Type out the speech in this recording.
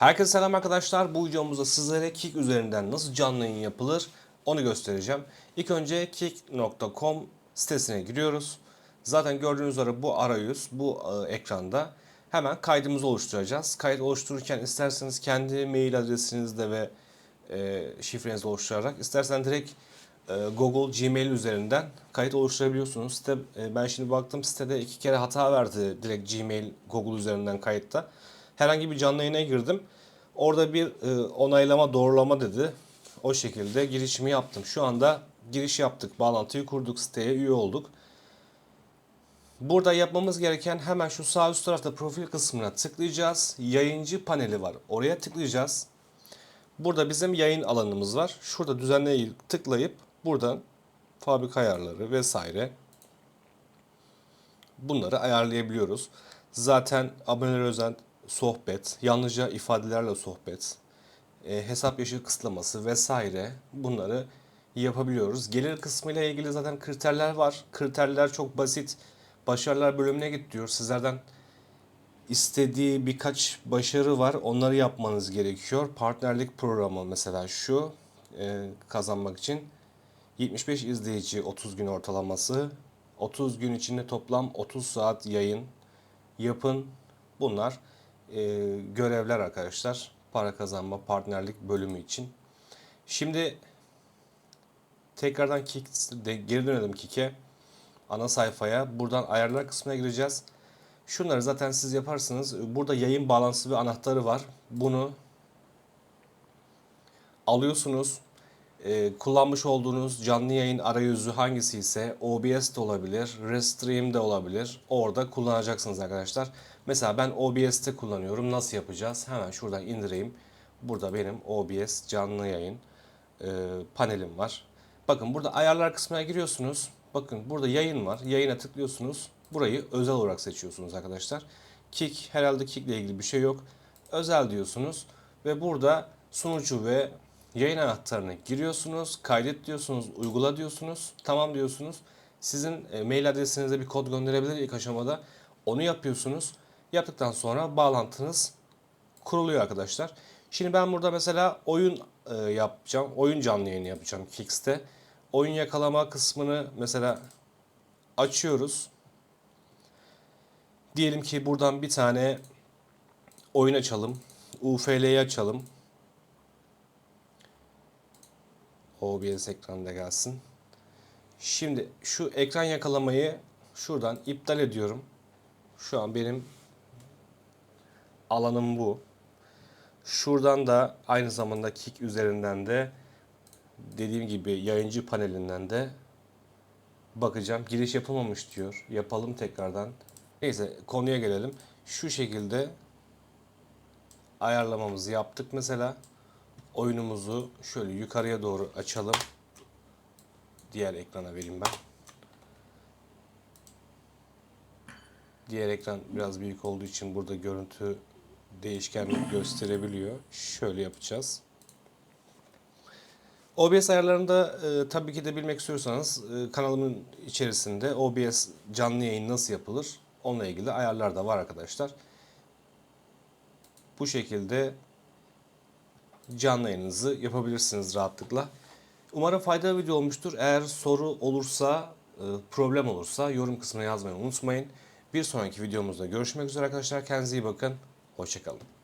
Herkese selam arkadaşlar. Bu videomuzda sizlere Kik üzerinden nasıl canlı yayın yapılır onu göstereceğim. İlk önce kik.com sitesine giriyoruz. Zaten gördüğünüz üzere bu arayüz bu e, ekranda. Hemen kaydımızı oluşturacağız. Kayıt oluştururken isterseniz kendi mail adresinizde ve e, şifrenizi oluşturarak istersen direkt e, Google Gmail üzerinden kayıt oluşturabiliyorsunuz. Site, e, ben şimdi baktım sitede iki kere hata verdi direkt Gmail Google üzerinden kayıtta. Herhangi bir canlı yayına girdim. Orada bir e, onaylama doğrulama dedi. O şekilde girişimi yaptım. Şu anda giriş yaptık, bağlantıyı kurduk, siteye üye olduk. Burada yapmamız gereken hemen şu sağ üst tarafta profil kısmına tıklayacağız. Yayıncı paneli var. Oraya tıklayacağız. Burada bizim yayın alanımız var. Şurada düzenleyi tıklayıp buradan fabrika ayarları vesaire bunları ayarlayabiliyoruz. Zaten aboneler özel sohbet, yalnızca ifadelerle sohbet, e, hesap yaşı kısıtlaması vesaire bunları yapabiliyoruz. Gelir kısmı ile ilgili zaten kriterler var. Kriterler çok basit. Başarılar bölümüne git diyor. Sizlerden istediği birkaç başarı var. Onları yapmanız gerekiyor. Partnerlik programı mesela şu e, kazanmak için 75 izleyici 30 gün ortalaması 30 gün içinde toplam 30 saat yayın yapın. Bunlar e, görevler arkadaşlar. Para kazanma partnerlik bölümü için. Şimdi tekrardan Kik, de, geri dönelim Kik'e. Ana sayfaya. Buradan ayarlar kısmına gireceğiz. Şunları zaten siz yaparsınız. Burada yayın bağlantısı ve anahtarı var. Bunu alıyorsunuz. Ee, kullanmış olduğunuz canlı yayın arayüzü hangisi ise OBS de olabilir, Restream de olabilir. Orada kullanacaksınız arkadaşlar. Mesela ben OBS'te kullanıyorum. Nasıl yapacağız? Hemen şuradan indireyim. Burada benim OBS canlı yayın e, panelim var. Bakın burada ayarlar kısmına giriyorsunuz. Bakın burada yayın var. Yayına tıklıyorsunuz. Burayı özel olarak seçiyorsunuz arkadaşlar. Kick herhalde Kick ile ilgili bir şey yok. Özel diyorsunuz ve burada sunucu ve yayın anahtarını giriyorsunuz. Kaydet diyorsunuz, uygula diyorsunuz, tamam diyorsunuz. Sizin e, mail adresinize bir kod gönderebilir ilk aşamada. Onu yapıyorsunuz. Yaptıktan sonra bağlantınız kuruluyor arkadaşlar. Şimdi ben burada mesela oyun e, yapacağım. Oyun canlı yayını yapacağım Kicks'te. Oyun yakalama kısmını mesela açıyoruz. Diyelim ki buradan bir tane oyun açalım. UFL'yi açalım. OBS ekranında gelsin. Şimdi şu ekran yakalamayı şuradan iptal ediyorum. Şu an benim alanım bu. Şuradan da aynı zamanda Kick üzerinden de dediğim gibi yayıncı panelinden de bakacağım. Giriş yapılmamış diyor. Yapalım tekrardan. Neyse konuya gelelim. Şu şekilde ayarlamamızı yaptık mesela. Oyunumuzu şöyle yukarıya doğru açalım. Diğer ekrana vereyim ben. Diğer ekran biraz büyük olduğu için burada görüntü değişkenlik gösterebiliyor. Şöyle yapacağız. OBS ayarlarında e, tabii ki de bilmek istiyorsanız e, kanalımın içerisinde OBS canlı yayın nasıl yapılır onunla ilgili ayarlar da var arkadaşlar. Bu şekilde canlı yayınınızı yapabilirsiniz rahatlıkla. Umarım faydalı video olmuştur. Eğer soru olursa, e, problem olursa yorum kısmına yazmayı unutmayın. Bir sonraki videomuzda görüşmek üzere arkadaşlar. Kendinize iyi bakın. Hoşçakalın.